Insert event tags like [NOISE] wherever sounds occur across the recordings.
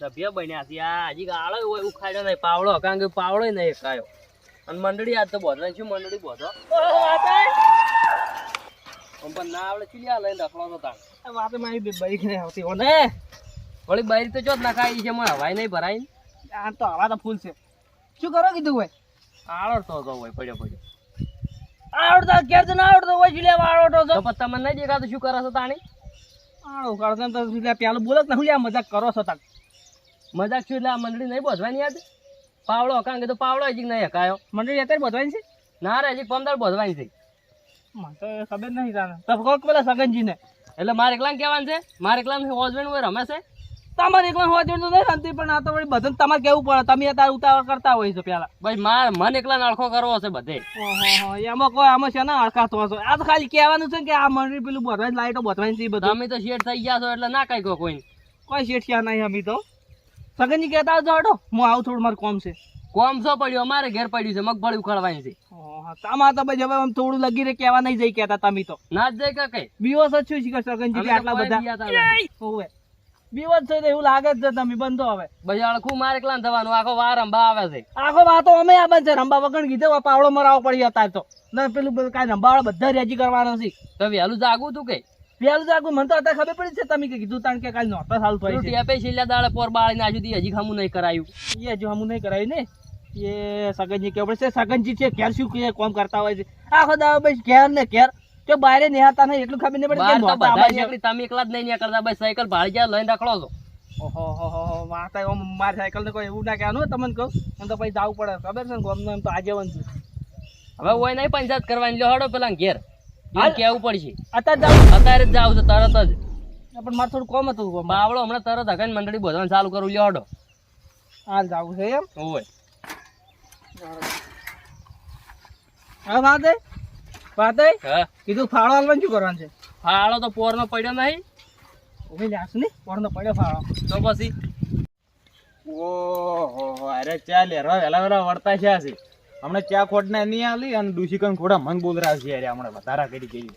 સભ્ય બન્યા છે. આ હજી ગાળો હોય ઉખાડ્યો નહીં. પાવડો કારણ કે પાવડો નહીં એકાયો અને મંડળી આજ તો બોધવાની શું મંડળી બોધો? પણ ના આવડે ચીલિયા લઈને રખડો તો તાણ. વાત મારી બાઈક નહીં આવતી હો ને વળી બારી તો ચોથ નખાઈ છે મને હવાઈ નહીં ભરાઈ આ તો હવા તો ફૂલ છે. શું કરો કીધું હોય? આળડતો હતો હોય પડ્યો પડ્યો. આવડતો ઘેર તો ના આવડતો હોય ચીલિયા આવડતો તો તમને નહીં દેખાતું શું કરો છો તાણી? આવો કરતા તો પેલું બોલો કે હું મજાક કરો છો તાર મજાક છું એટલે આ મંડળી નહીં બોધવાની યાદ પાવડો કારણ કે તો પાવડો હજી નહીં હકાયો. મંડળી અત્યારે બોધવાની છે? ના રે હજી પંદર બોધવાની છે. મને તો ખબર નહીં તાને. તો કોક પેલા સગનજીને. એટલે મારે એકલાને કહેવાનું છે મારે એકલાને હોજબેન્ડ હોય રમે છે? તમારે એકલા હોવા તો નહીં શાંતિ પણ આ તો વળી બધાને તમારે કેવું પડે? તમે અત્યારે ઉતાવળ કરતા હોય છો પેલા. ભાઈ માર મન એકલા અડખો કરવો છે બધે. એમાં કોઈ આમાં છે ને અડકાતો હશો? આ તો ખાલી કહેવાનું છે કે આ મંડળી પેલું બોધવાની લાઈટો બોધવાની છે બધું. તમે તો શેઠ થઈ ગયા છો એટલે ના કઈ કોઈ કોઈ ક્યાં નહીં અમી તો. સગનજી કહેતા આવજો હટો હું આવું થોડું મારું કોમ છે. કોમ સો પડ્યું? અમારે ઘેર પડ્યું છે મગફળી ઉખાડવાની છે. ઓહો, તો ભાઈ હવે આમ થોડું લગી રે કહેવા નહીં જઈ કહેતા તમે તો. ના જઈ કે કઈ. બીવસ જ છું કે સગનજી આટલા બધા? હોવે. બીવસ છે એવું લાગે જ છે તમે બંધો હવે. ભાઈ અડખું મારે એકલા થવાનું આખો વાર અંબા આવે છે. આખો વાતો અમે આ છે. રંબા વગર કીધો પાવડો મરાવો પડી હતા તો. ના પેલું કઈ કાંઈ રંબાવાળા બધા રેજી કરવાના છે. તો વહેલું જાગું તું કઈ. પેલું મને તો અત્યારે ખબર પડી છે તમે કીધું તાણ કે કાલ નોતા સાલ થઈ છે. ટેપે છેલ્લા દાડે પોર બાળી નાખ્યું તી હજી ખામું નહીં કરાયું. એ હજુ હમું નહીં કરાયું ને? એ સગનજી કેવું પડશે સગનજી છે ઘેર શું કે કોમ કરતા હોય છે? આખો દાડો બસ ઘેર ને ઘેર. કે બહાર નિહાતા નહીં એટલું ખબર નહીં પડે તમે એકલા જ નહીં કરતા ભાઈ સાયકલ ભાડી જાય લઈને રાખડો છો. ઓહો હો મારી સાયકલ ને કોઈ એવું ના કહેવાનું તમને કહું તો પછી જવું પડે. ખબર છે ને ગોમનું એમ તો આજીવન છું. હવે હોય નહીં પંચાયત કરવાની લ્યો હડો પેલા ઘેર. એને કેવું પડશે? અત્યારે જાવ અત્યારે જ જાવ છો તરત જ. પણ મારે થોડું કોમ હતું. બાવળો હમણાં તરત હકાઈ મંડળી બધાને ચાલુ કરું લ્યો હડો હાલ જાવું છે એમ? હોય હા વાત હે હા. કીધું ફાળો હાલવાનું શું કરવાનું છે? ફાળો તો પોરનો પડ્યો નહીં. ઊભી જાશ ને કોણનો પડ્યો ફાળો. તો પછી? ઓહો અરે ચા રો વેલા વેલા વળતા છે આ છે. હમણાં ચા ખોટને નહીં આલી અને દુષિકન ખોડા મન બોલ રહ્યા છે યાર હમણાં વધારા કરી ગઈ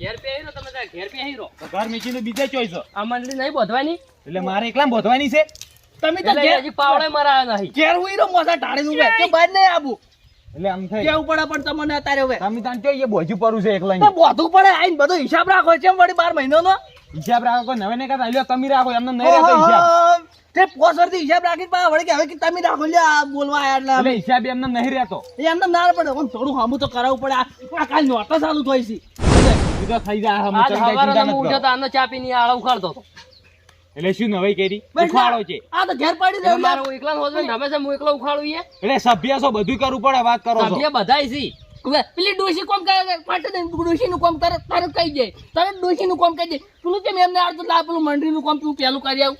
ઘેર પે આવીરો તમે ત્યાં ઘેર પે આવીરો તો ઘર મીચીને બીજે ચોઈસ આ મંડળી નહીં બોધવાની? એટલે મારે એકલા બોધવાની છે. તમે તો ઘેર હજી પાવડે મરાયો નહીં. ઘેર ઉઈરો મોસા ટાળી નું કે બહાર નહીં આવું? એટલે આમ થઈ કેવું પડે પણ તમને અત્યારે હવે? તમે તાન જોઈએ બોજુ પડું છે એકલા બોધું પડે આઈને બધો હિસાબ રાખો. છે વળી મહિનો મહિનાનો? હિસાબ રાખો કોઈ નવે નહીં કાંઈ લ્યો તમે રાખો એમને નહીં રાખો હિસાબ. તે પોસ વર્ષથી હિસાબ રાખી પા વળી કે હવે કે તમે રાખો લે બોલવા આયા એટલે એટલે હિસાબ એમને નહીં રહેતો. એ એમને ના પડે. આમ થોડું હમું તો કરાવવું પડે. આ કાલ નોટા ચાલુ થઈ છે. એ તો થઈ જાય હમ, હવારે ચિંતા તો આનો ચા પીને આળો ઉખાડતો હતો. એટલે શું નવાઈ કરી? ઉખાડો છે. આ તો ઘેર પાડી એટલે દે મારો એકલા હોજો ને રમે છે હું એકલો ઉખાડું એટલે સભ્ય છો બધું કરવું પડે વાત કરો છો. સભ્ય બધાય છે. પેલી ડોશી કોમ કરે પાટે ડોશી નું કોમ કરે તરત કહી જાય તરત ડોશી નું કોમ કહી જાય પેલું કેમ એમને આવડતું લા પેલું મંડળી નું કોમ તું પેલું કરી આવું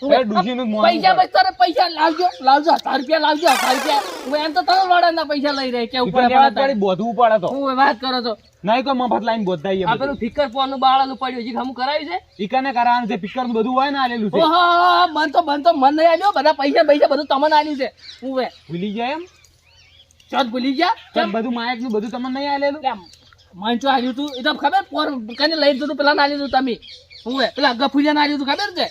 મોંનું પૈસા બસ તરત પૈસા લાવજો લાવજો હજાર રૂપિયા લાવજો હજાર રૂપિયા એમ તો તરત વાળાના પૈસા લઈ રહે કે બોધવું પડે તો હું વાત કરો છો નહીં કોઈ મફત લાઈન આ પેલું ફિકર પોનું બાળાનું પડ્યું હજી હમું કરાયું છે ઈકાને કરાવવાનું છે બધું હોય ને આલેલું છે ઓહો બંધ તો મન તો મન નહીં આવ્યો બધા પૈસા પૈસા બધું તમને આલ્યું છે હું ભૂલી જાય એમ ચોથ ભૂલી ગયા? તો બધું માયકનું બધું તમને નહીં આલેલું? મંચો આવ્યું તું. એ તો ખબર પોર કને લઈ જતું પેલા ના લીધું તમે. હું પેલા ગફુરિયા ના લીધું ખબર છે?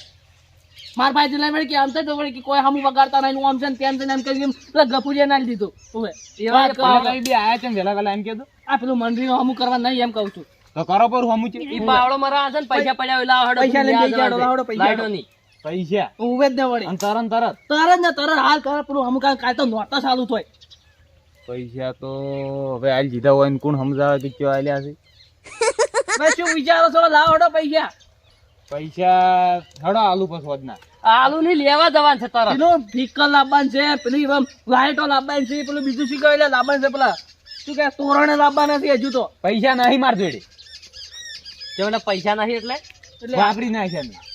માર ભાઈ દિલાઈ મેળ કે આમ તો વળી કે કોઈ હમું વગાડતા નહીં આમ છે તેમ છે એમ કરી પેલા ગફુરિયા ના લીધું હવે એવા બી આયા છે વેલા વેલા એમ કીધું આ પેલું મંડળી હમું કરવા નહીં એમ કહું છું. તો કરો પર હમું છે? ઈ પાવડો મરા છે ને પૈસા પડ્યા હોય હડો પૈસા લઈ જાડો, લાવડો પૈસા. નહીં. પૈસા. ઉભે જ ન વળી. તરત તરત. તરત ને તરત હાલ કરે પેલું હમું કાલ કાલ તો નોટા ચાલુ થાય પૈસા તો હવે આલ જીધા હોય ને કોણ સમજાવે કે કયો આલ્યા છે? [LAUGHS] મેં શું વિચારો છો? લાવો હડો પૈસા. પૈસા હડો આલુ પસવાજ ના આલુ ની લેવા જવાનું છે તારા પેલું ફિકર લાવવાનું છે પેલી લાઈટો લાવવાની છે પેલું બીજું શું એટલે લાવવાનું છે પેલા. શું કે તોરણે લાવવાના નથી હજુ તો. પૈસા નહીં માર જોડે. તેમને પૈસા નહીં એટલે? એટલે વાપરી નાખ્યા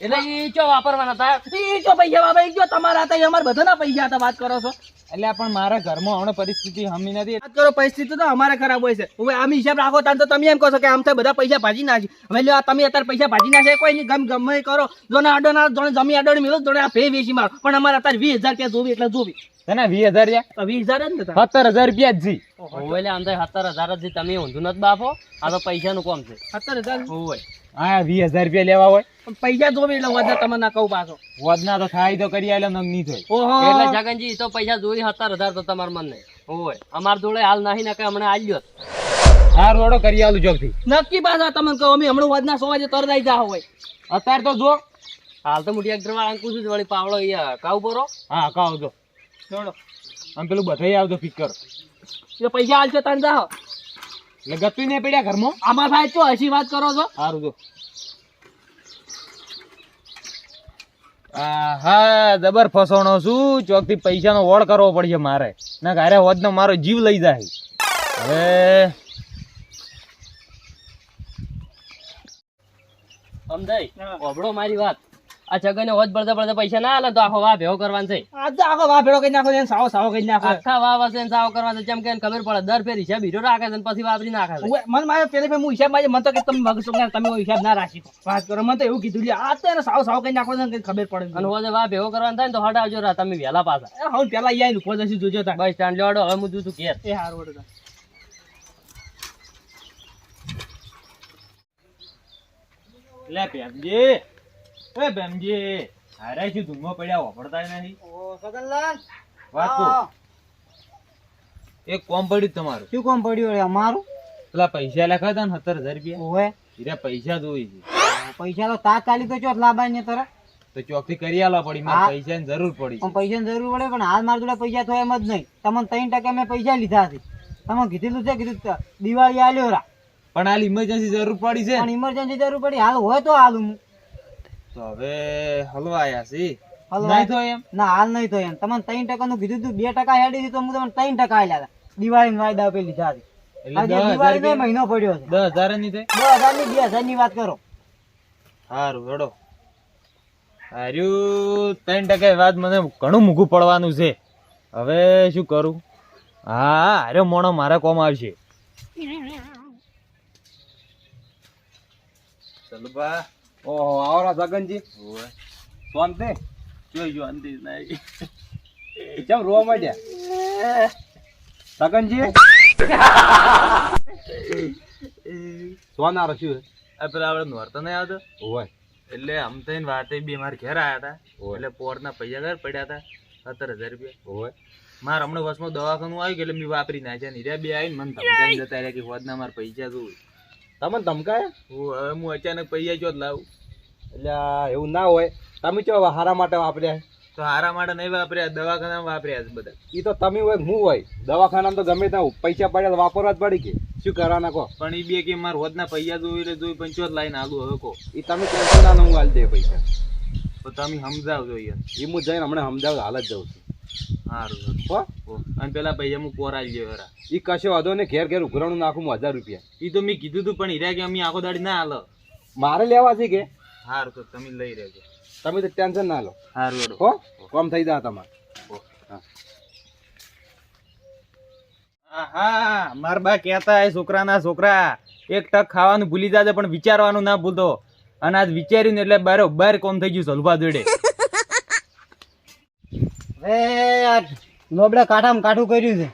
એટલે એ ચો વાપરવાના હતા? ઈ જો પૈસા બાબા ઈ જો તમારા હતા એ અમારા બધાના પૈસા હતા વાત કરો છો. એટલે પણ મારા ઘરમાં હમણાં પરિસ્થિતિ હમી નથી. વાત કરો પરિસ્થિતિ તો અમારે ખરાબ હોય છે. હવે આમ હિસાબ રાખો તાન તો તમે એમ કહો છો કે આમ તો બધા પૈસા ભાજી નાખી. હવે લ્યો તમે અત્યારે પૈસા ભાજી નાખે કોઈ નહીં ગમ ગમે કરો. જોને આડો ના જોને જમી આડો મેળો જોને આ ફે વેચી મારો. પણ અમારે અત્યારે વીસ હજાર રૂપિયા જોવી એટલે જોવી. તને વીસ હજાર રૂપિયા વીસ હજાર ને તાર. સત્તર હજાર રૂપિયા જ જી. ઓવે આમ તો સત્તર હજાર જ તમે ઊંધું નથી બાપો આ તો પૈસાનું કોમ છે. સત્તર હજાર ઓવે હા વીસ હજાર રૂપિયા લેવા હોય. પૈસા જોવે એટલે વધારે તમને ના કહું પાછો. વધના તો થાય તો કરી આલે નંગ નહીં થાય એટલે જગનજી તો પૈસા જોઈ સત્તર હજાર તો તમારા મન ઓવે અમાર જોડે હાલ નહીં ને હમણાં આલ્યો. હા રોડો કરી આલું ચોકથી નક્કી પાછા તમને કહું અમે હમણાં વધના સો વાગે તરત આવી જા હોય. અત્યારે તો જો. હાલ તો વાળા છું વળી પાવડો અહીંયા કાઉ પરો? હા કાવ જો. જોડો. આમ પેલું બધા આવજો ફિક કરો. હાલ છે તને જાઓ એટલે ગતું નહીં પડ્યા ઘરમાં? આમાં ભાઈ તો હસી વાત કરો છો? સારું જો. હા જબર ફસોણો છું. ચોકથી પૈસા નો વળ કરવો પડશે મારે. ના ઘરે હોદ નો મારો જીવ લઈ જાય. હવે સમજાય? ઓબળો મારી વાત. આ જગને હોજ પડતા પડતા પૈસા ના આલે તો આખો વાહ ભેગો કરવાનો છે. આજ તો આખો વાહ ભેગો કરી નાખો છે સાવ સાવો કરી નાખો આખા વાહ વસે સાવ કરવાનો છે જેમ કે ખબર પડે દર ફેર હિસાબ હીરો રાખે છે પછી વાપરી નાખે છે. મને મારે પેલે ફેર હું હિસાબમાં મને તો કે તમે મગજ કે તમે કોઈ હિસાબ ના રાખી વાત કરો મને તો એવું કીધું લ્યો, આ તો એને સાવ સાવ કરી નાખો છે ને ખબર પડે અને હોજે વાહ ભેગો કરવાનો થાય ને તો હટ આવજો રા તમે વેલા પાછા. હું પેલા અહીંયા આઈને ઊભો જોજો તા બસ સ્ટેન્ડ લેવાડો હવે હું જુતું ઘેર. એ હારું લે ભેમજી એ બેમજી હારે શું ધૂમો પડ્યા વાપરતા નહીં વાત કહું. એક કોમ પડ્યું તમારું. શું કોમ પડ્યું રે અમારું? પેલા પૈસા લખા હતા ને સત્તર હજાર રૂપિયા. ઓવે. હીરા પૈસા જોઈ છે. પૈસા તો તાત્કાલિક તો ચોથ લાભાય ને તરત. તો ચોકથી કરી આલો પડી મારે પૈસા ની જરૂર પડી પણ પૈસાની જરૂર પડે પણ હાલ મારા જોડે પૈસા તો એમ જ નહીં. તમને ત્રણ ટકા મેં પૈસા લીધા છે. તમે કીધેલું છે કીધું દિવાળી આલ્યો રા. પણ હાલ ઇમરજન્સી જરૂર પડી છે. પણ ઇમરજન્સી જરૂર પડી હાલ હોય તો હાલ હું. તો હવે હલવા આયા છે તો એમ? ના હાલ નહીં તો એમ. તમને ત્રણ ટકા નું કીધું તું બે ટકા હેડી દીધું તો હું તમને ત્રણ ટકા આલ્યા હતા દિવાળી વાયદા આપી લીધા છે એટલે આજે દસ હજાર દિવાળી રૂપિયા- મહિનો પડ્યો છે. દસ હજારની થાય બે હજારની બે હજારની વાત કરો. સારું હેડો. હાર્યું ત્રણ ટકા વાત મને ઘણું મૂકું પડવાનું છે. હવે શું કરું? હા અરે મોણો મારા કોમ આવશે. [LAUGHS] ચલો બા. ઓહો આવરા સગનજી. ઓય શાંતિ? જોઈ જો અંદી નહીં કેમ રોવા માંડ્યા? સગનજી? સોના રસ્યું આ પેલા આપણે નોરતો નહીં આવતો? હોય એટલે આમ થઈને વાતે બી મારા ઘેર આવ્યા હતા. એટલે પોરના પૈસા ઘર પડ્યા હતા. સત્તર હજાર રૂપિયા. હોય મારે હમણાં વર્ષમાં દવાખાનું આવ્યું કે એટલે મેં વાપરી નાખ્યા ને હીરા બે આવીને મને ધમકાઈને જતા રહ્યા કે હોદના મારા પૈસા જોવું તમને ધમકાય હું અચાનક પૈયા ચોત લાવું એટલે એવું ના હોય. તમે ચો હારા માટે વાપર્યા? તો હારા માટે નહીં વાપર્યા દવાખાના વાપર્યા છે બધા. એ તો તમે હોય હું હોય. દવાખાનામાં તો ગમે ત્યાં પૈસા પડ્યા વાપરવા જ પડી કે. શું કરવાના કહો? પણ એ બે કે મારા રોજના પૈસા જોઈ એટલે જોઈ પણ ચોત લાઈને આલું હવે કહો. એ તમે ટેન્શન ના હું હાલ દે પૈસા? તો તમે સમજાવજો યાર. એ હું જઈને હમણાં સમજાવ હાલ જ જાઉં છું. સારું હો. અને પેલા ભાઈ હું પોરાઈ ગયો હરા. કશો વાંધો ને ઘેર ઘેર ઉઘરાણું નાખું હજાર રૂપિયા. તો મેં કીધું તું પણ હીરા કે અમે આખો દાડી ના હાલો. મારે લેવા છે કે? સારું તો તમે લઈ રહેજો. તમે તો ટેન્શન ના લો. સારું હો? કોમ થઈ જા તમારે. હા. માર બા કહેતા એ છોકરાના છોકરા એક ટક ખાવાનું ભૂલી જાજે પણ વિચારવાનું ના ભૂલતો. અને આજ વિચાર્યું ને એટલે બરોબર કોમ થઈ ગયું સલભા જોડે. હવે આ નોબડા કાંઠામાં કાઠું કર્યું છે.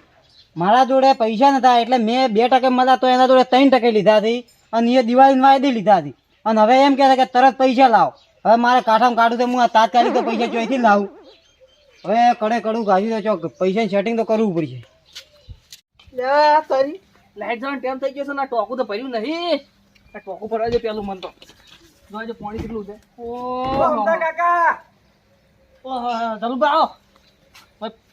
મારા જોડે પૈસા નતા એટલે મેં બે ટકે મળ્યા તો એના જોડે ત્રણ ટકે લીધા હતી. અને એ દિવાળીની વાયદે લીધા હતી. અને હવે એમ કહે છે કે તરત પૈસા લાવો. હવે મારે કાંઠામાં કાઢું તો હું તાત્કાલિક તો પૈસા ચોઈથી લાવું. હવે કડે કડું ગાજ્યું તો ચોક પૈસાની સેટિંગ તો કરવું પડશે. તારી લાઈટ જવાનું ટાઈમ થઈ ગયો છે ને આ ટોકું તો ભર્યું નહીં. આ ટોકું ભરવા દે પેલું મન તો. જોજે પાણી કેટલું છે. ઓ કાકા. ઓહો ધરુભા આવો.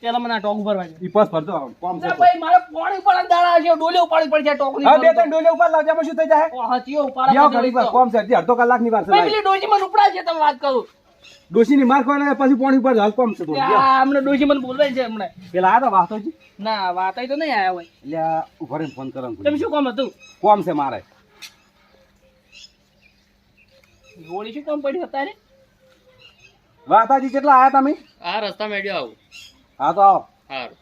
પેલા મને આ ટોકું ભરવા દે. ઈ પાસ ભરતો કોમ છે ના ભાઈ મારે પાણી ઉપર દાડા છે ડોલે ઉપાડી પડી જાય ટોકું હા બે ત્રણ ડોલે ઉપર લાવજામાં શું થઈ જાય? ચિયો ઉપાડા જાઓ ઘડી પર તો. કોમ છે અડધો કલાકની વાત છે ભાઈ, પેલી ડોશી મને ઉપડા છે તમે વાત કરું. ડોશીની માર ખવાય પછી પાણી ઉપર હાલ કોમ છે તો આ હમણાં ડોશી મને બોલવાય છે હમણાં. પેલા આયા તા વાસોજી ના વાત તો નહીં આયા હોય. એટલે આ ઊભા રહીને ફોન કરો તમે શું કામ હતું? કોમ છે મારે. ગોળી શું કામ પડી અત્યારે? વાતાજી કેટલા આયા તમે? આ રસ્તા મેળ્યો આવું. હા તો આવો. સારું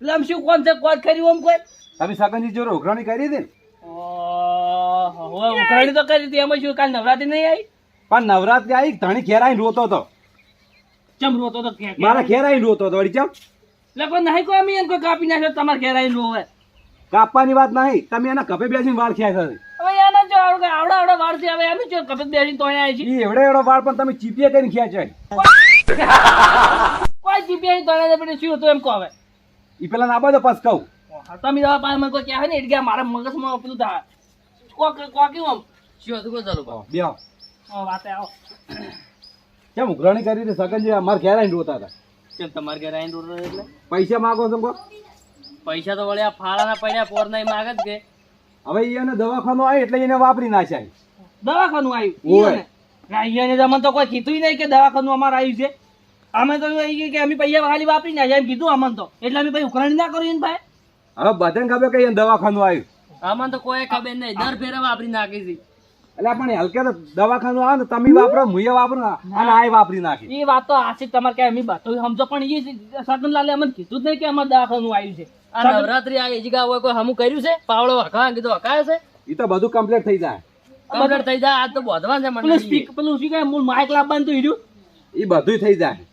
એટલે આમ શું કોણ છે? કોણ ખરી ઓમ કોઈ? તમે સગનજી જોડે ઉઘરાણી કરી હતી ઓહો, ઉઘરાણી તો કરી હતી. એમાં શું કાલ નવરાત્રી નહીં આવી? પણ નવરાત્રી આવી ધણી ઘેર આવીને રોતો હતો. ચમ રોતો તો કે મારા ઘેર આવીને રોતો હતો વળી ચમ? એટલે પણ નહીં કોઈ અમે એને કોઈ કાપી નાખ્યો તમારે ઘેર આવીને રોવે. કાપવાની વાત નહીં. તમે એના કપે બેસીને વાળ ખ્યા છે? હવે એના જો આવડે આવડા આવડા વાળથી હવે અમે જો કપે બેસીને તો અહીંયા આવી છે એવડે એવડો વાળ પણ તમે ચીપીએ કરીને ખેંચાય [LAUGHS] કોઈ જીપીઆઈ તો દે પછી શું હતું એમ કહો હવે. ઈ પેલા ના બાજુ પાસ કહું. તમે દવા પાસ મને કોઈ કહેવાય ને એટલે મારા મગજમાં પેલું થાય. કોક કોકી આમ. શું હતું કહો ચાલુ બે હા, વાતે આવો. કેમ ઉઘરાણી કરી હતી સગનજી અમાર ઘેર આવીને રોતા હતા. કેમ તમારે ઘેર આવીને રોતા એટલે? પૈસા માગો કહો? પૈસા તો વળ્યા ફાળા ફાળાના પડ્યા પોર નહીં માગે જ કે. હવે એને દવાખાનું આવે એટલે એને વાપરી નાખ્યા દવાખાનું આવ્યું. ના અહીંયા ને અમને તો કોઈ કીધું નહીં કે દવાખાનું અમારે આવ્યું છે. અમે તો કે અમે પૈસા ખાલી વાપરી નાખ્યા એમ કીધું અમન તો. એટલે અમે ભાઈ ઉકરાણી ના કર્યું ભાઈ? હવે બધાને ખબર કે દવાખાનું આવ્યું? અમન તો કોઈ ખબર નહીં. દર ફેરે વાપરી નાખી છે. એટલે પણ હલકે તો દવાખાનું આવે ને તમે વાપરો મુએ વાપરો અને આ વાપરી નાખી. એ વાત તો આશિક તમારે કે અમે બધું સમજો પણ એ સગનલાલે અમને કીધું જ નહીં કે અમારે દવાખાનું આવ્યું છે. આ નવરાત્રી આ એજગા હોય કોઈ હમું કર્યું છે? પાવડો હકા કીધું હકાય છે? એ તો બધું કમ્પ્લીટ થઈ જાય. કમ્પ્લીટ થઈ જાય. આજ તો બોધવા છે પેલું સ્પીક પેલું શું કહે મૂળ માઇક લાવવાનું તો હીડ્યું એ બધું થઈ જાય.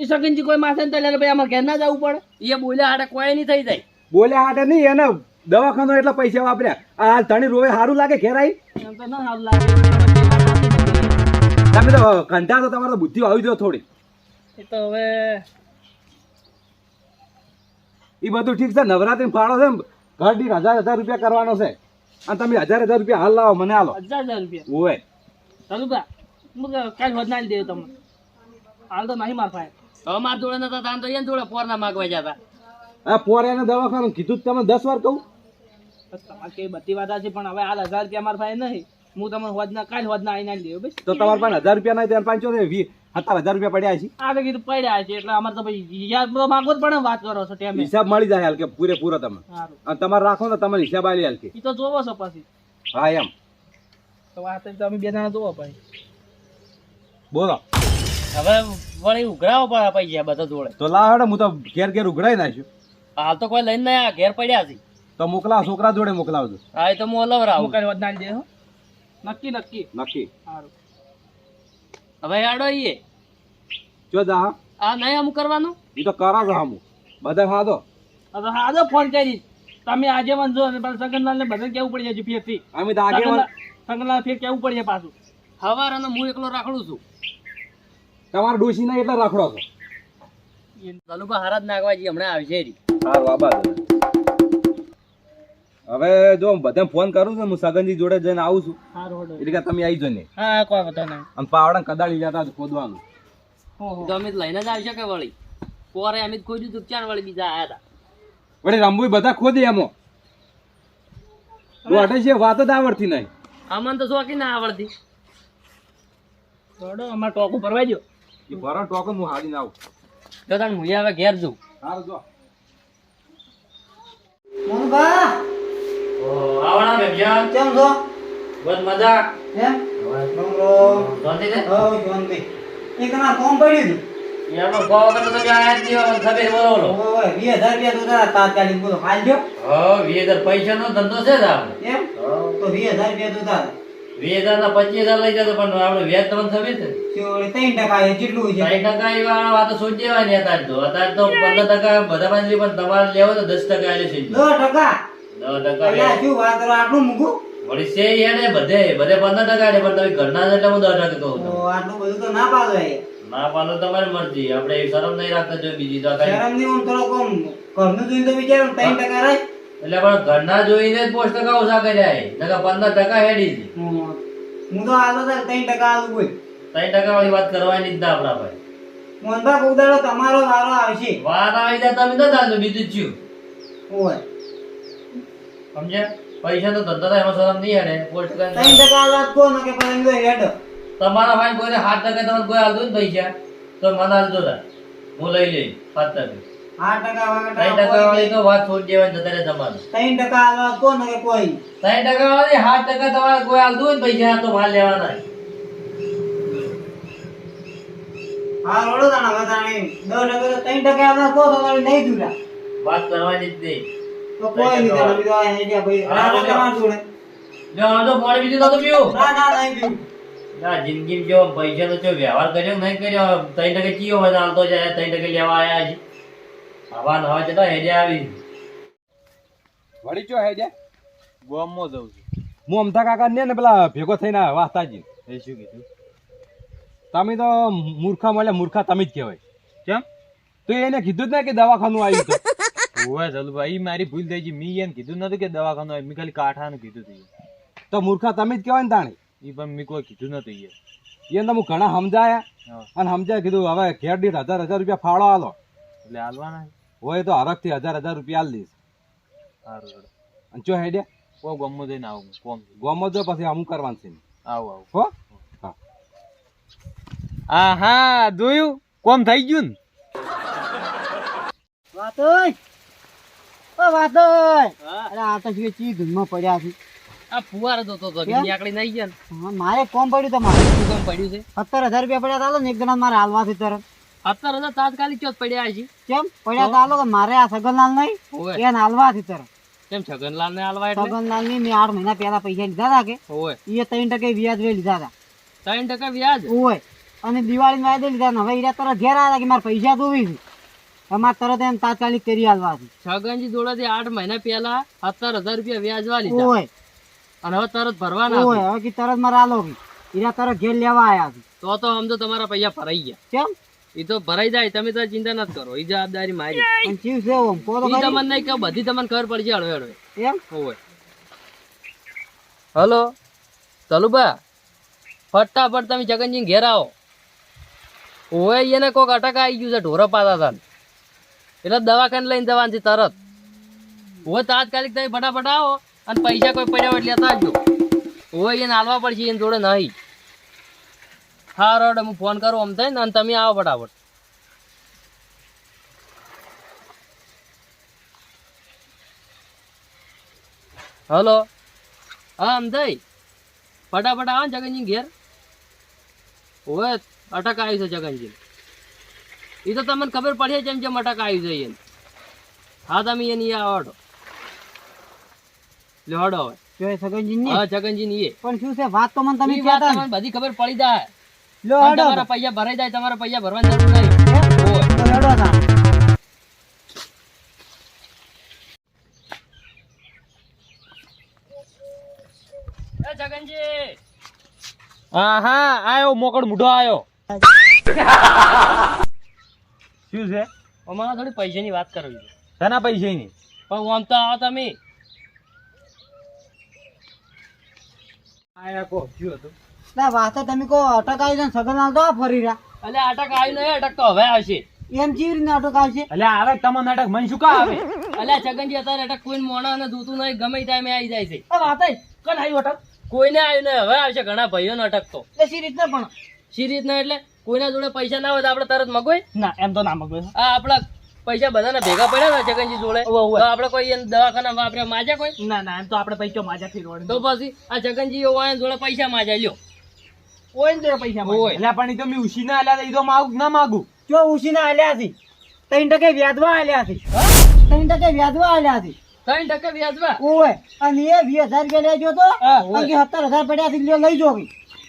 એ સગનજી કોઈ માથે ને તલે ભાઈ અમારે ઘેર ના જવું પડે. એ બોલ્યા હાટે કોઈ નહીં થઈ જાય. બોલ્યા હાટે નહીં એને દવાખાનો એટલા પૈસા વાપર્યા. આ ધણી રોવે સારું લાગે ઘેર આઈ એમ તો ના સારું લાગે. તમે તો કંટાળો તો તમારે બુદ્ધિ આવી દો થોડી. એ તો હવે એ બધું ઠીક છે નવરાત્રી ફાળો છે ને, ઘર દીઠ હજાર હજાર રૂપિયા કરવાનો છે. અને તમે હજાર હજાર રૂપિયા હાલ લાવો મને હાલો. હજાર હજાર રૂપિયા. હોય ચાલુ તો વધના દેવું તમને. હાલ તો નહીં માર હવે મારા જોડે નતા તાન તો એને જોડે પોર ના માગવા જતા. આ પોરે એને દવાખાનું કીધું જ તમે દસ વાર કહું? કઈ બધી વાત છે પણ હવે હાલ હજાર રૂપિયા મારા પાસે નહીં. હું તમને વધના કાલ વધના આવીને આલી દેવું બસ. તો તમારા પાસે હજાર રૂપિયા નહીં ત્યાં પાંચસો ને વી સત્તર હજાર રૂપિયા પડ્યા છે. આ તો કીધું પડ્યા છે એટલે અમારે તો ભાઈ યાદ માંગો પણ જ પડે વાત કરો છો ટાઈમ હિસાબ મળી જાય હાલ કે પૂરેપૂરો તમે અને તમારે રાખો ને તમારે હિસાબ આવી હાલ કે. એ તો જોવો છો પછી. હા એમ. તો વાત તો અમે બે જણા જોવો પછી. બોલો. હવે વળી ઉઘરાવો પણ અપાઈ ગયા બધા જોડે. તો લા હેડો હું તો ઘેર ઘેર ઉઘરાઈ નાખ્યું. હાલ તો કોઈ લઈને નહીં આ ઘેર પડ્યા છે. તો મોકલા છોકરા જોડે મોકલાવજો. હા એ તો હું લવરાવું હું કાલ વધના દે નક્કી નક્કી. નક્કી. સારું હવે હેડો ઈએ. જો જા આ નહીં આમ કરવાનું? એ તો કરા છો હમું. બધા ખાધો હવે હા તો ફોન કરીશ તમે આજે વંજો અને પાછું સગનલાલ ને બધા કેવું પડી જાય ફેરથી? અમે તો આગે સગનલાલ ફેર કેવું પડી જાય પાછું? હવાર અને હું એકલો રાખડું છું. તમારે ડોસી ના એટલે રાખડો છો. ચાલુબા હારા જ નાખવા જઈએ હમણાં આવશે રી. હવે જો બધા ફોન કરું છું હું સગનજી જોડે જઈને આવું છું. એટલે કે તમે આવી જઈને હા કોઈ વાંધો નહીં. અને પાવડા કદાળી જતા હતા ખોદવાનું. ઓહો. તો અમે લઈને જ આવશે કે વળી? પોરે અમે જ ખોજ્યું તું ચાર વળી બીજા આયા હતા વળી રમવું બધા ખોદી એમાં. છે વાત જ આવડતી નહીં. અમને તો શોખી ના આવડતી? હોડો અમારે ટોકું ભરવાઈ દો એ ભરણ ટોકન હું હાલીને આવું. જો તને હું હવે ઘેર જઉં. હારું જો. મોનબા ઓ આવણા મે ગયા કેમ છો? બસ મજા કેમ? નમરો રોમ શાંતિ ઓ હો શાંતિ એ કોમ પડ્યું યાર ભાવ કરતો તો આયા જ નહીં હવે ખબર બોલો ઓય વીસ હજાર રૂપિયા તો તારા તાત્કાલિક બોલો. હાલજો હા વીસ હજાર પૈસા નો ધંધો છે જ આપણે એમ? તો વીસ હજાર રૂપિયા તો તારા. વીસ હજાર ના પચીસ હજાર લઈ જતો પણ આપડે વ્યાજ ત્રણ ટકા જેટલું છે. સાઠ ટકા એવા વાતો સોચી દેવાની અત્યારે તો. અત્યારે તો પંદર ટકા બધા પાસે પણ તમારે લેવો તો દસ ટકા આલે છે. દસ ટકા? દસ ટકા શું વાત આટલું મૂકું? વળી છે બધે બધે પંદર ટકા પણ તમે ઘરના એટલે હું દસ ટકા કહું આટલું બધું તો ના પાડો ના પાલો તમારી મરજી. આપણે શરમ નહીં રાખતા જો બીજી તો શરમની હું થોડો કમ ઘરનું જોઈને તો વિચારો ત્રણ ટકા રહે એટલે પણ ઘરના જોઈને જ પોસ્ટ ટકા ઓછા કર્યા નકર પંદર ટકા હેડી છે. હું તો આલો તાર ત્રણ ટકા આલું કોઈ ત્રણ ટકા વાળી વાત કરવાની જ ના આપણા ભાઈ મોહનભા ઉદાડો તમારો વારો આવશે. વાર આવી જાય તમે ન ચાલજો બીજું જ ઓય. સમજ્યા? પૈસા તો ધંધા થાય એમાં શરમ નહીં હેડે. પોસ્ટ ત્રણ ટકા આલો કો ન કે પણ હેડ. તમારા ભાઈ કોઈને સાત ટકા તમને કોઈ આલતું ને પૈસા તો મને આલતો તા હું લઈ લઈ સાત ટકા. વાત કરવાની જ નહીં. તો કોઈ નહીં તારા બીજો આ ભાઈ હા, તમાર જોડે જો તો પાણી બીજું નતું પીવું. ના ના નહીં પીવું. ના જિંદગી જો પૈસા તો જો વ્યવહાર કર્યો નહીં કર્યો ત્રણ ટકે ચીયો હોય તો જાય ત્રણ ટકે લેવા આયા છે. હવા નવા જતા હેડે આવી. વળી ચો હે ગોમો જઉં છું. હું અમથા કાકા ને ને પેલા ભેગો થઈને વાસ્તાજી એ શું કીધું? તમે તો મૂર્ખા મળે મૂર્ખા તમે જ કહેવાય. કેમ? તો એને કીધું જ ને કે દવાખાનું આવ્યું તો ઓય જલુભાઈ મારી ભૂલ થઈ ગઈ. મી એને કીધું નતું કે દવાખાનું આવ્યું. મેં ખાલી કાઠાનું કીધું હતું તો મૂર્ખા તમે જ કહેવાય ને તાણી. એ પણ મેં કોઈ કીધું નતું ઈ એને તો હું ઘણા સમજાયા. અને સમજાય કીધું હવે ઘેર દીઠ હજાર હજાર રૂપિયા ફાળો આલો. એટલે હાલવાના? હોય તો હરખથી હજાર હજાર રૂપિયા આલ દઈશ. સારું અને ચો હેડે? કો ગમો જઈને આવું કોમ. ગમો જો પછી અમુક કરવાનું છે. આવું આવું. હો? હા. આ જોયું? કોમ થઈ ગયું ને? વાતોય ઓ વાતોય અરે આ તો શું ચી ધૂનમાં પડ્યા છે. આ ફુવાર તો ગયા મારે કોમ પડ્યું તમારે. શું કોમ પડ્યું છે? સત્તર હજાર રૂપિયા પડ્યા હતા ને એક જણા મારે હાલવાથી તરત અત્યારે તો તાત્કાલિક ચોથ પડ્યા છે. કેમ? પડ્યા તાલો કે મારે આ સગનલાલ નહીં એને હાલવા છે તર કેમ છગનલાલ ને હાલવા એટલે? છગનલાલની મેં આઠ મહિના પહેલા પૈસા લીધા હતા કે? ઓય એ ત્રણ ટકે વ્યાજ વે લીધા હતા. ત્રણ ટકા વ્યાજ? ઓય અને દિવાળી માં લીધા હવે ઈરા તરત ઘેર આવ્યા કે મારા પૈસા જોવી છે. અમારે તરત એમ તાત્કાલિક કરી હાલવા હતી છગનજી જોડેથી આઠ મહિના પહેલા સત્તર હજાર રૂપિયા વ્યાજ લીધા. ઓય અને હવે તરત ભરવાના ઓય હવે કે તરત મારે આલો કે તરત ઘેર લેવા આવ્યા છે. તો તો સમજો તમારા પૈસા ભરાઈ ગયા. કેમ? એ તો ભરાઈ જાય તમે તો ચિંતા નથી કરો. એ જવાબદારી મારી. પણ ચીવ છે ઓમ તો તમને નહીં કે બધી તમને ખબર પડશે હળવે હળવે. એમ? હોય હલો? તલુબા ફટાફટ તમે જગનજી ઘેર આવો. ઓય એને કોક અટક આવી ગયું છે ઢોરો પાતા હતા એટલે દવાખાને લઈને જવાનું છે તરત. હોય તાત્કાલિક તમે ફટાફટ આવો અને પૈસા કોઈ પડ્યા હોય એટલે લેતા આવજો. ઓય એને હાલવા પડશે એની જોડે નહીં. હા રોડ હું ફોન કરું આમ થાય ને અને તમે આવો ફટાફટ. હલો? હા અમદાઈ ફટાફટ આવે ને જગનજી ઘેર. ઓય અટક આવ્યું છે જગનજી. એ તો તમને ખબર પડી જેમ જેમ અટક આવ્યું છે એને હા તમે એને આવો હટો લે હડો હવે. જો ની હા જગનજી એ. પણ શું છે વાત તો મને તમે બધી ખબર પડી જાય. લો અને હડો તમારા પૈસા ભરાઈ જાય તમારા પૈસા ભરવાની જરૂર નહીં. ઓય તો એ જગનજી. હા હા આયો મોકળ મૂઢો આયો. શું છે? અમારા થોડી પૈસાની વાત કરવી છે. તેના પૈસા ની પણ આમ તો આવો તમે. આયા કો શું હતું? ના વાત તમે કહો અટક આવી જાય સગનલાલ તો ફરી રહ્યા. એટલે અટક આવી નહીં અટક તો હવે આવશે. એમ કેવી રીતના અટક આવશે? એટલે આવે તમને નાટક મન શું કા આવે? એટલે છગનજી અત્યારે અટક કોઈ મોણા ને ધૂતું નહીં ગમે ટાઈમે આવી જાય છે. આ વાત કોણ આવ્યું અટક? કોઈને આવ્યું નહીં હવે આવશે ઘણા ભાઈઓનો અટક તો. એટલે સી રીતના પણ? સી રીતના એટલે? કોઈના જોડે પૈસા ના હોય તો આપણે તરત મગોય? ના એમ તો ના મગોય. આ આપણા પૈસા બધાના ભેગા પડ્યા ને જગનજી જોડે. આપણે કોઈ એને દવાખાના વાપરે માજા કોઈ? ના ના એમ તો આપડે પૈસા માજા ફેરવાડી તો પછી આ જગનજી જોડે પૈસા માજા લ્યો. કોઈ ને પૈસા માંગે. એટલે પણ તો મેં ઉછીના આલ્યા તો માગું કે ના માગું. જો આલ્યા છે ત્રણ ટકે વ્યાજવા આલ્યા ત્રણ ટકે વ્યાજવા આલ્યા છે ત્રણ ટકે વ્યાજવા ઓય અને એ વીસ હજાર રૂપિયા લેજો તો અને સત્તર હજાર પડ્યા છે લઈ જો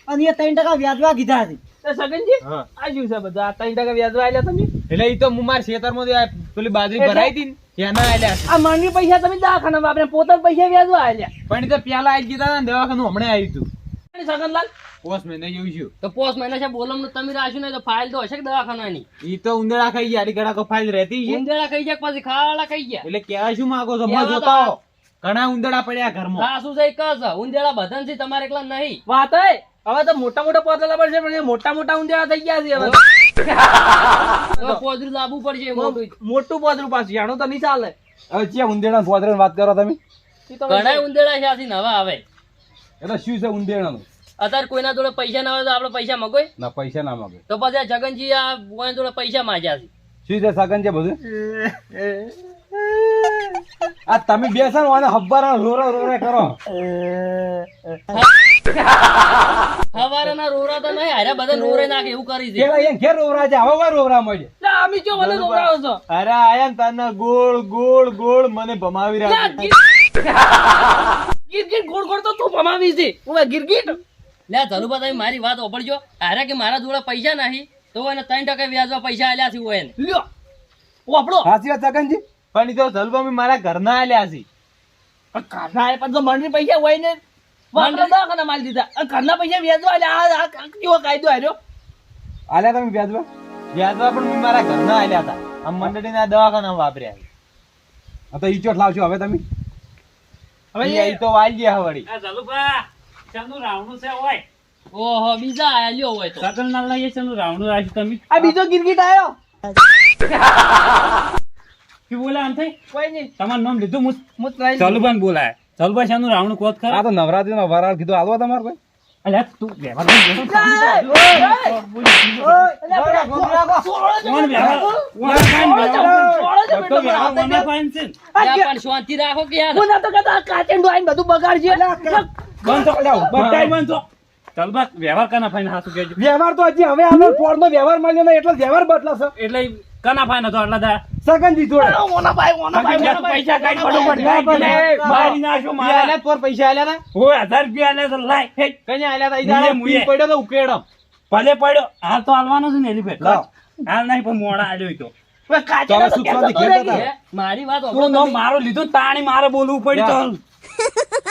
અને એ ત્રણ ટકા વ્યાજવા કીધા છે. સગનજી આ શું છે બધા? ત્રણ ટકા વ્યાજવા આલ્યા તમે? એટલે એ તો હું મારા ખેતરમાંથી પેલી બાજરી ભરાઈ હતી એના આલ્યા આ માંગી પૈસા તમે દવાખાના વાપરે પોતાના પૈસા વ્યાજવા આલ્યા. પણ ઈ તો પેલા આવી ગયા ને દવાખાનું હમણાં આવ્યું હતું સગનલાલ પોસ મહિને જેવું છું. તો પોસ્ટ મહિના છે બોલમ તમે રાખ્યું નહીં તો ફાઇલ તો હશે કે દવાખાનાની? ઈ તો ઉંદરા ખાઈ ગયા ઘણા કો ફાઇલ રહેતી છે. ઉંદેડા ખાઈ જાય પછી ખાવાવાળા ખાઈ ગયા? એટલે કેવા શું માંગો છો? મત તો ઘણા ઉંદરા પડ્યા ઘરમાં. હા શું છે એ કહો છો? છે તમારે એકલા નહીં. વાત હે હવે તો મોટા મોટા પોતલા પડશે પણ એ મોટા મોટા ઉંદરા થઈ ગયા છે હવે [LAUGHS] પોદરું લાવવું પડશે મોટું પોદરું પોતરું પાછું જાણો તો નહીં ચાલે. હવે ચિયા ઉંદેડા પોદરા વાત કરો તમે. ઈ ઘણા ઉંદેડા છે આથી નવા આવે. એટલે શું છે ઉંદેડાનું અત્યારે કોઈના જોડે પૈસા ના હોય તો આપણે પૈસા મગોય. ના પૈસા ના મગે. તો પછી આ જગનજી આ કોઈના જોડે પૈસા માંગ્યા છે. શું છે સગન છે બધું? આ તમે બેસો ને હબ્બારા રોરા રોરા કરો. હવારના રોરા તો નહીં અરે બધા રોરે નાખે એવું કરી દે ઘેર રોવરા છે હવે રોવરા મળે. લા, અમે જો મને દોરાવો છો અરે આયા તને ગોળ ગોળ ગોળ મને ભમાવી રહ્યા ગીર ગીર ગોળ ગોળ તો તું ભમાવી છે ઓવે ગીર ગીર લે ધનુભા તમે મારી વાત ઓપડજો. હારે કે મારા જોડે પૈસા નહીં તો એને ત્રણ ટકા વ્યાજમાં પૈસા આલ્યા છે એને લ્યો. વાપરો હાસી વાત છગનજી પણ તો ધનુભા મે મારા ઘરના આલ્યા છે. પણ ઘરના એ પણ તો મંડળી પૈસા હોય ને. વાપરો દવાખાના માલ દીધા. ઘરના પૈસા વ્યાજમાં આલ્યા આ આ કેવો કાયદો આર્યો? આલ્યા તમે વ્યાજમાં? વ્યાજમાં પણ મે મારા ઘરના આલ્યા હતા. આ મંડળીના દવાખાના વાપર્યા. હા તો ઈચોટ ચોટ લાવજો હવે તમે? હવે તો વાલ ગયા વળી ઓહો બીજા આલ્યો હોય તો. આ બીજો ગિરગીટ આવ્યો કોઈ નહીં. તમારું નામ લીધું હું હું ટ્રાય ચલુભાઈ બોલાય. ચલુભાઈ શાનું રાવણું કોત ખરા? આ તો નવરાત્રી નો વરાળ કીધું. આલવા તમારે ભાઈ અલ્યા તું વ્યવહાર શાંતિ રાખો કે યાર કહેતો આ કાચેન્ડો આઈને બધું બગાડજે બંધ થો, અલ્યા, બધાય બંધ થો. ચલુભા, વ્યવહાર કના ફાઈન હાસુ કેજો વ્યવહાર તો હજી હવે આગળ ફોર્મ વ્યવહાર મળ્યો ને એટલે વ્યવહાર બદલાશે એટલે કના ફાઈન તો આટલા દાડા? સગનજી જોડે. ઓના ભાઈ ઓના ભાઈ ભાઈ. પૈસા કાઈ પડો પડ મારી નાશો મારા. ને તો પૈસા આલ્યા હતા ઓ હજાર રૂપિયા આલ્યા તો લાય, હે કઈ આલ્યા તા? ઈ મુએ, દાડે મુએ. પીન પડ્યો તો ઉકેડો ભલે પડ્યો. હાલ તો હાલવાનો છે ને એલિફેન્ટ લાવ. હાલ નહીં પણ મોડા આલ્યો તો? મારી વાત તું નો મારો લીધું તાણી મારે બોલવું પડ્યું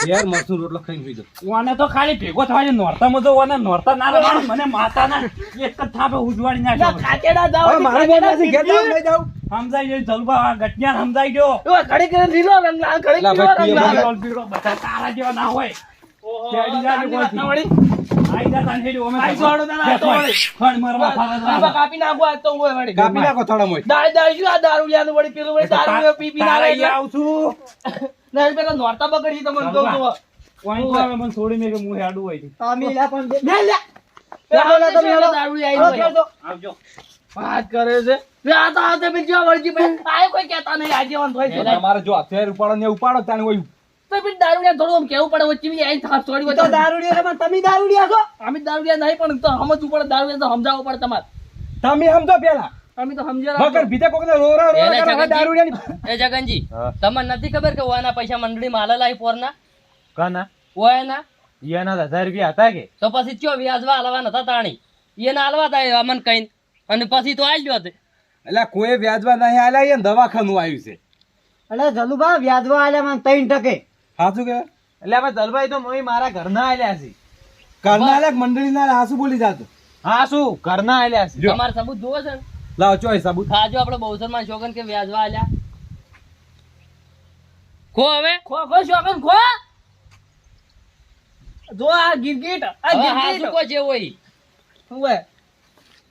યાર મરસું રોટલો ખાઈને સુઈ જતો ઓને તો ખાલી ભેગો થવા છે નોરતામાં તો ઓને નોરતા ના રહેવાનું મને માતાના એક જ થાપે ઉજવાડી ના, નાખ્યો કાચેડા જાવ મારા મારે નથી ઘેર જાવ નહીં જાવ સમજાઈ ગયો જલબા આ ગઠિયા સમજાઈ ગયો. ઓ ઘડી કરીને લીલો રંગ લાલ, ઘડી લીલો રંગ લાલ. લાલ પીળો બધા તારા જેવા ના હોય. શેરડી જાને આની વાત ના કોઈથી. વળી. આઈ જા તાન હેડ્યો, અમે આઈ જોડો તારા હાથો વળી. ફળ મારવા ફાળા કાપી નાખો આ તો હોય વળી. કાપી નાખો થોડા મોય આ દારૂડિયાનું વળી પેલું વળી દારૂ પી પી નાખે આવું છું. ના, પેલા નોરતા બગડી તમને કહું. છું. કોઈ તો મને છોડી મે કે હું હેડું હોય તમે લે પણ લે, લે. પેલા તમે તો. દારૂડિયા હેલો, આવજો વાત કરે છે. બે આ તો આ તમે જ્યાં વળગી પડે, આય કોઈ કહેતા નહીં આગેવાન હોય છે. તમારે જો હથિયાર ઉપાડો ને ઉપાડો તાને હોય તો બી દારૂડિયા થોડું આમ કેવું પડે વચ્ચે બી તો. દારૂડિયો તમે દારૂડિયા છો? અમે દારૂડિયા નહીં પણ તો સમજવું પડે દારૂડિયા તો સમજાવવું પડે તમારે. તમે સમજો પેલા. અમે તો સમજ્યા મગર રાખો. કોકને રોરા રોરા એને કરે, હવે એ જગનજી તમને નથી ખબર કે ઓના પૈસા મંડળીમાં આલેલા છે પોરના? કાના? ઓયના ઈ એના રૂપિયા હતા કે? તો પછી ચો વ્યાજવા આલવા નતા તાણી? એને આલવા તા અમન કઈ અને પછી તો આલ્યો તે. એટલે કોઈ વ્યાજમાં નહીં આલ્યા દવાખાનું આવ્યું છે. એટલે જલુભા વ્યાજવા આલ્યા મને ત્રણ ટકે. સાચું કે? એટલે હવે દલભાઈ તો મમ્મી મારા ઘરના આલ્યા છે. ઘરના આલ્યા મંડળીના હાસુ બોલી જાતું. હા શું? ઘરના આલ્યા છે. જો. તમારે સબૂત જોવો છે ને? લાવ ચોય સાબુ ખાજો આપણે બહુસરમાં શોગન કે વ્યાજવા આલ્યા. ખો હવે. ખો ખો શોખન ખો. જો આ ગિરગિટ આ ગિરગિટ. કો જે હોય. ઓય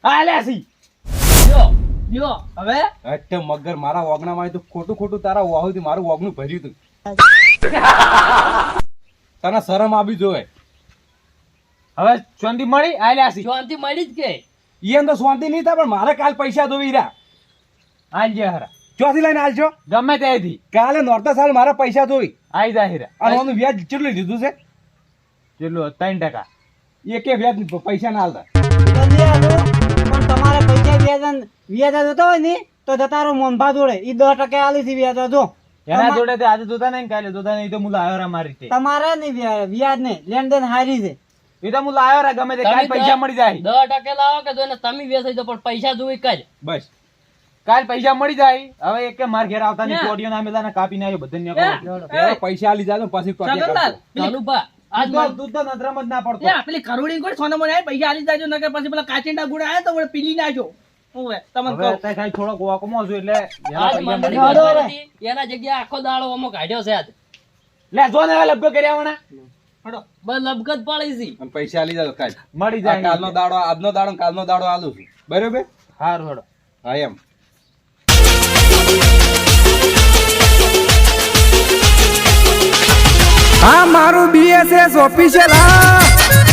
આલ્યા જો. લ્યો હવે. એટલે મગર મારા ઓગણા માં તો ખોટું ખોટું તારા વાહુથી મારું ઓગણું ભર્યું તું. તને શરમ આવી જોવે. હવે શાંતિ મળી આલ્યા છે શાંતિ મળી જ કે. ઈ તો શાંતિ નહીં થાય પણ મારે કાલ પૈસા દોવી રહ્યા આલજે હરા. ચોથી લઈને આલજો ગમે ત્યાંથી. કાલે નોરતા સાલ મારા પૈસા દોવી આવી જાય હીરા. અને ઓનું વ્યાજ કેટલું લીધું છે? કેટલું? ત્રણ ટકા. એકે વ્યાજ પૈસા ના હાલતા. પણ તમારે પૈસા વ્યાજ વ્યાજ જતો હોય ને તો જતા રહો મોનભા જોડે. ઈ દસ ટકા આલી છે વ્યાજ જો. એના જોડે તે આજે જોતા નહીં કાલે. જોતા નહીં તો મુલા આવ્યો મારી તમારા નહીં વ્યાજ ને લેણદેણ હારી છે. એ તો હું લાયો રા ગમે તે કાલ પૈસા મળી જાય. દસ ટકે લાવો કે તો તમે વેચાઈ દો પણ પૈસા જોઈ કજ બસ. કાલ પૈસા મળી જાય. હવે એક માર ઘેર આવતા નહીં ના. ચોડીઓ ના મેલા કાપીને આવ્યો બધાને ન્યા પૈસા આલી જાજો પછી. પેલી- ચાલુભા આજ દૂધ તો- દૂધ જ ના પડતો. આ પેલી કરોડી કોઈ સોના મને પૈસા આલી જાજો પછી પેલા કાચિંડા ગુડા આયા તો પીલી એના જાય. જગ્યાએ આખો દાડો કાઢ્યો છે આજ. લે જો ને કર્યા પડી છે. પૈસા કાલ મળી જાય કાલનો દાડો આજનો દાડો કાલનો દાડો આલું છું. બરોબર? હારું હેડો. હા એમ. હા મારું બીએસએસ ઓફિશિયલ હા.